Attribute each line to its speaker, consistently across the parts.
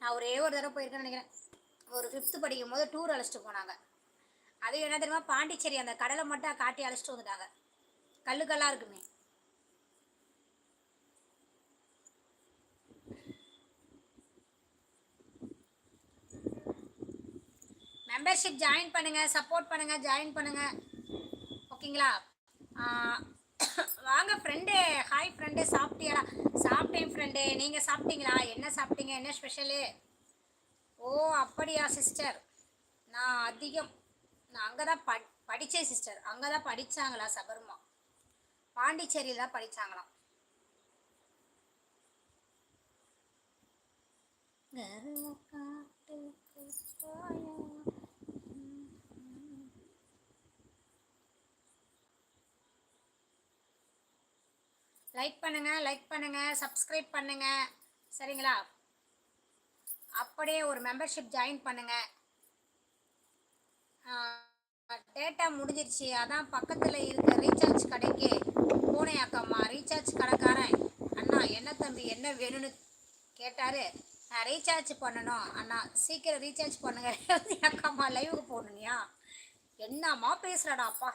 Speaker 1: நான் ஒரே ஒரு தடவை போயிருக்கேன்னு நினைக்கிறேன். ஒரு ஃபிஃப்த்து படிக்கும் போது டூர் அழைச்சிட்டு போனாங்க. அது என்ன தெரியுமா? பாண்டிச்சேரி அந்த கடலை மட்டும் காட்டி அழைச்சிட்டு வந்துட்டாங்க. கல்லு கல்லாக இருக்குமே மெம்பர்ஷிப் ஜாயின் பண்ணுங்கள் சப்போர்ட் பண்ணுங்கள் ஜாயின் பண்ணுங்கள் ஓகேங்களா வாங்க ஃப்ரெண்டு ஹாய் ஃப்ரெண்டு சாப்பிட்டியாடா? சாப்பிட்டேன் ஃப்ரெண்டு நீங்கள் சாப்பிட்டீங்களா? என்ன சாப்பிட்டீங்க? என்ன ஸ்பெஷலு ஓ அப்படியா சிஸ்டர் நான் அதிகம் நான் அங்கே தான் ப படித்தேன் சிஸ்டர் அங்கே தான் படித்தாங்களா சபர்மா? பாண்டிச்சேரியில் தான் படித்தாங்களாம் லைக் பண்ணுங்கள் லைக் பண்ணுங்கள் சப்ஸ்கிரைப் பண்ணுங்கள் சரிங்களா? அப்படியே ஒரு மெம்பர்ஷிப் ஜாயின் பண்ணுங்கள் டேட்டா முடிஞ்சிருச்சு. அதான் பக்கத்தில் இருக்க ரீசார்ஜ் கடைக்கு போனேன் அக்காம்மா. ரீசார்ஜ் கடைக்காரன். அண்ணா என்ன தம்பி என்ன வேணும்னு கேட்டார். நான் ரீசார்ஜ் பண்ணணும். அண்ணா சீக்கிரம் ரீசார்ஜ் பண்ணுங்க. அக்காம்மா லைவுக்கு போகணுனியா என்னம்மா பேசுகிறடாப்பா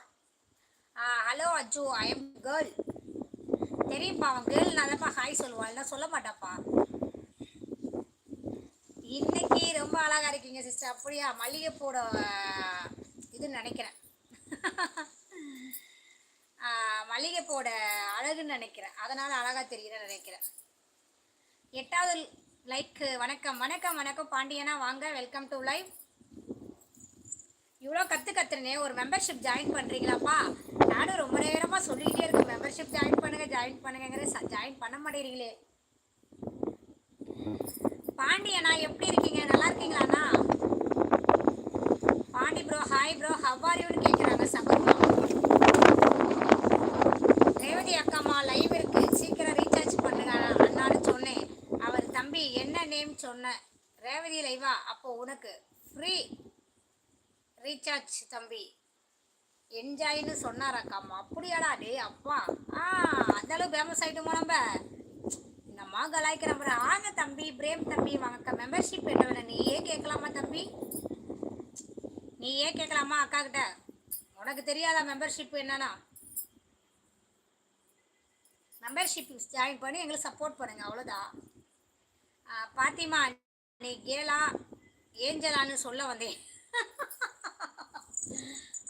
Speaker 1: hello Aju I am girl தெரியும்ப்பா அவன் கேள் நல்லப்பா ஹாய் சொல்லுவாள் சொல்ல மாட்டாப்பா. இன்னைக்கு ரொம்ப அழகா இருக்கீங்க சிஸ்டர் அப்படியா? மல்லிகைப்பூட இதுன்னு நினைக்கிறேன். ஆஹ், மல்லிகைப்பூட அழகுன்னு நினைக்கிறேன். அதனால அழகா தெரியுதுன்னு நினைக்கிறேன். எட்டாவது லைக் வணக்கம். வணக்கம் வணக்கம் பாண்டியனா. வாங்க வெல்கம் டு லைவ் இவ்வளோ கற்று கத்துறனே ஒரு மெம்பர்ஷிப் ஜாயின் பண்ணுறீங்களாப்பா நானும் ரொம்ப நேரமாக சொல்லிக்கிட்டே இருக்கேன் மெம்பர்ஷிப் ஜாயின் பண்ணுங்க ஜாயின் பண்ணுங்கிற ஜாயின் பண்ண மாட்டேறீங்களே பாண்டியண்ணா எப்படி இருக்கீங்க? நல்லா இருக்கீங்களாண்ணா பாண்டி ப்ரோ ஹாய் ப்ரோ ஹவ்வாரியூன்னு கேட்குறாங்க சபர்மா ரேவதி அக்காம்மா லைவ் இருக்கு. சீக்கிரம் ரீசார்ஜ் பண்ணுங்க அண்ணான்னு சொன்னேன். அவர் தம்பி என்ன நேம் சொன்ன? ரேவதி லைவா அப்போ உனக்கு ஃப்ரீ ரீசார்ஜ் தம்பி. என்ஜாய்னு சொன்னார் அக்காம்மா அப்படியாடா டே அப்பா. ஆ அந்தளவு ஃபேமஸ் ஆகிட்டோமா நம்ம? என்னம்மா கலாய்க்கிற மாதிரி ஆங்க தம்பி பிரேம் தம்பி வாங்க மெம்பர்ஷிப் என்ன நீயே கேட்கலாமா தம்பி? நீயே கேட்கலாமா அக்கா கிட்ட உனக்கு தெரியாதா மெம்பர்ஷிப் என்னன்னா? மெம்பர்ஷிப் ஜாயின் பண்ணி எங்களுக்கு சப்போர்ட் பண்ணுங்க அவ்வளோதான் பாத்திமா நீ கேலா ஏஞ்சலான்னு சொல்ல வந்தேன்.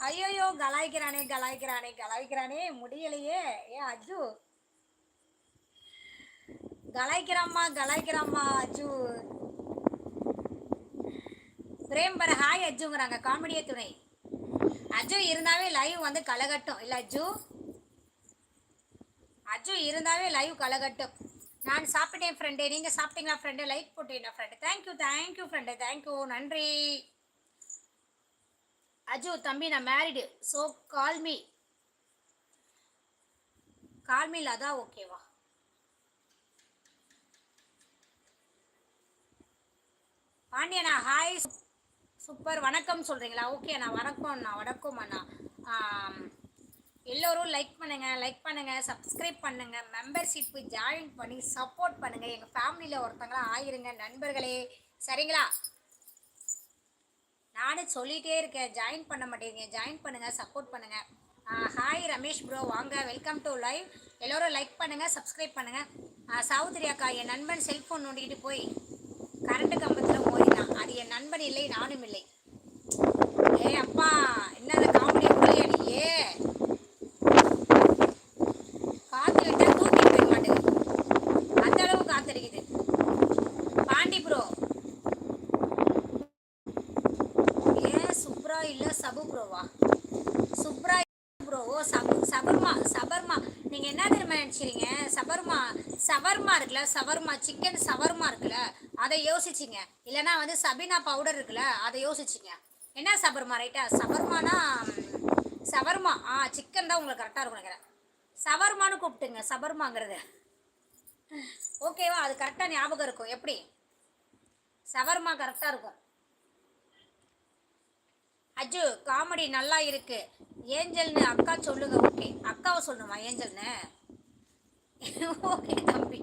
Speaker 1: ஐயோயோ கலாய்க்கிறானே கலாய்க்கிறானே கலாய்க்கிறானே முடியலையே. ஏ அஜு. கலாய்க்கிறாம்மா கலாய்க்கிறாம்மா அஜு. பிரேம் பர ஹாய் அஜுங்கிறாங்க. காமெடிய துணை. அஜு இருந்தாவே லைவ் வந்து கலகட்டும். இல்லை அஜு? அஜு இருந்தாவே லைவ் கலகட்டும். நான் சாப்பிட்டேன் ஃப்ரெண்டு நீங்கள் சாப்பிட்டீங்களா ஃப்ரெண்டு லைக் போட்டீங்களா friend thank you thank you friend thank you நன்றி. அஜு தம்பி நான் married so call me call me அதான் ஓகேவா பாண்டியண்ணா ஹாய் சூப்பர் வணக்கம் சொல்கிறீங்களா ஓகே அண்ணா வணக்கம் அண்ணா வணக்கம் அண்ணா. எல்லோரும் லைக் பண்ணுங்க லைக் பண்ணுங்க சப்ஸ்கிரைப் பண்ணுங்க மெம்பர்ஷிப்பு ஜாயின் பண்ணி சப்போர்ட் பண்ணுங்க. எங்கள் ஃபேமிலியில் ஒருத்தங்களா ஆயிருங்க நண்பர்களே. சரிங்களா? நானும் சொல்லிகிட்டே இருக்கேன். ஜாயின் பண்ண மாட்டேங்க. ஜாயின் பண்ணுங்கள் சப்போர்ட் பண்ணுங்கள் ஹாய் ரமேஷ் ப்ரோ வாங்க. வெல்கம் டு லைவ் எல்லோரும் லைக் பண்ணுங்கள் சப்ஸ்கிரைப் பண்ணுங்கள் ஆ, அக்கா என் நண்பன் செல்ஃபோன் நோண்டிக்கிட்டு போய் கரண்ட்டு கம்பத்தில் மோதினான் அது என் நண்பன் இல்லை நானும் இல்லை ஏ அப்பா என்ன காமெடி புள்ளியா நீயே காத்து விட்டா தூக்கி போயிட மாட்டேங்குது அந்த அளவு காத்தடிக்குது பாண்டி ப்ரோ ஏன் சுப்ரா இல்ல சபு ப்ரோவா சுப்ரா ப்ரோ ஓ சபு சபர்மா சபர்மா. நீங்கள் என்ன தெரியுமா நினச்சிங்க சபர்மா சவர்மா இருக்குல்ல? சவர்மா சிக்கன் சவர்மா இருக்குல்ல? அதை யோசிச்சிங்க. இல்லைன்னா வந்து சபினா பவுடர் இருக்குல்ல? அதை யோசிச்சிங்க. என்ன சபர்மா ரைட்டா சவர்மானா சவர்மா. ஆ சிக்கன் தான் உங்களுக்கு கரெக்டாக இருக்கும் நினைக்கிறேன். சவர்மானு கூப்பிட்டுங்க சபர்மாங்கிறது. ஓகேவா? அது கரெக்டாக ஞாபகம் இருக்கும். எப்படி? சவர்மா கரெக்டாக இருக்கும். அஜு காமெடி நல்லா இருக்கு. ஏஞ்சல்னு அக்கா சொல்லுங்க ஓகே அக்காவை சொல்லணுமா ஏஞ்சல்னு? ஓகே தம்பி.